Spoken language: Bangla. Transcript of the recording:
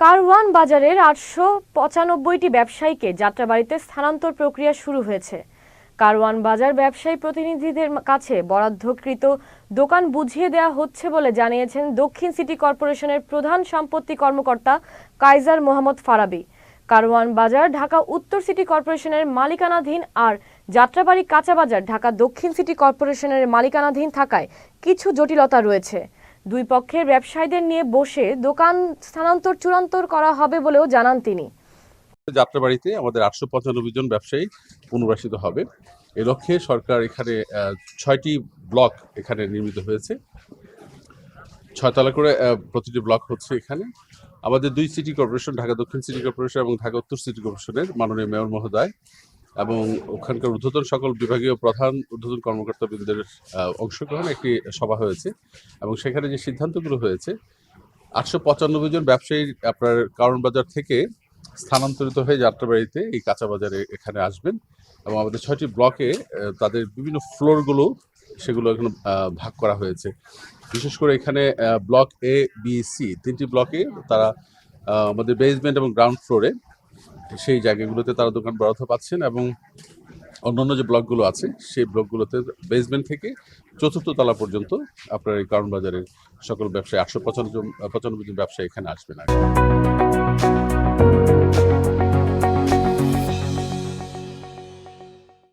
কারওয়ান বাজারের আটশো পঁচানব্বইটি ব্যবসায়ীকে যাত্রাবাড়িতে স্থানান্তর প্রক্রিয়া শুরু হয়েছে। কারওয়ান বাজার ব্যবসায়ী প্রতিনিধিদের কাছে বরাদ্দকৃত দোকান বুঝিয়ে দেওয়া হচ্ছে বলে জানিয়েছেন দক্ষিণ সিটি কর্পোরেশনের প্রধান সম্পত্তি কর্মকর্তা কাইজার মোহাম্মদ ফারাবি। কারওয়ান বাজার ঢাকা উত্তর সিটি কর্পোরেশনের মালিকানাধীন আর যাত্রাবাড়ি কাঁচা বাজার ঢাকা দক্ষিণ সিটি কর্পোরেশনের মালিকানাধীন থাকায় কিছু জটিলতা রয়েছে। দুই পক্ষের ব্যবসায়ীদের নিয়ে বসে দোকান স্থানান্তর চূড়ান্তর করা হবে বলেও জানান তিনি। যাত্রাবাড়িতে আমাদের আটশো পঁচানব্বই জন ব্যবসায়ী পুনর্বাসিত হবে। এ লক্ষ্যে সরকার এখানে ছয়টি ব্লক এখানে নির্মিত হয়েছে। ছয়তলা করে প্রতিটি ব্লক হচ্ছে এখানে। আমাদের দুই সিটি কর্পোরেশন, ঢাকা দক্ষিণ সিটি কর্পোরেশন এবং ঢাকা উত্তর সিটি কর্পোরেশনের মাননীয় মেয়র মহোদয় এবং ওখানকার ঊর্ধ্বতন সকল বিভাগীয় প্রধান ঊর্ধ্বতন কর্মকর্তাবৃন্দের অংশগ্রহণে একটি সভা হয়েছে এবং সেখানে যে সিদ্ধান্তগুলো হয়েছে, আটশো পঁচানব্বই জন ব্যবসায়ী আপনার কারণ বাজার থেকে স্থানান্তরিত হয়ে যাত্রাবাড়িতে এই কাঁচা বাজারে এখানে আসবেন এবং আমাদের ছয়টি ব্লকে তাদের বিভিন্ন ফ্লোরগুলো সেগুলো এখন ভাগ করা হয়েছে। বিশেষ করে এখানে ব্লক এ বি সি তিনটি ব্লকে তারা আমাদের বেসমেন্ট এবং গ্রাউন্ড ফ্লোরে সেই জায়গাগুলোতে তারা দোকান বরাদ্দ পাচ্ছেন এবং অন্যান্য যে ব্লকগুলো আছে, সেই ব্লকগুলোতে বেসমেন্ট থেকে চতুর্থ তলা পর্যন্ত আপনার এই কারণ বাজারের সকল ব্যবসায়ী, আটশো পঁচানব্বই পঁচানব্বই জন ব্যবসায়ী এখানে আসবেন আর।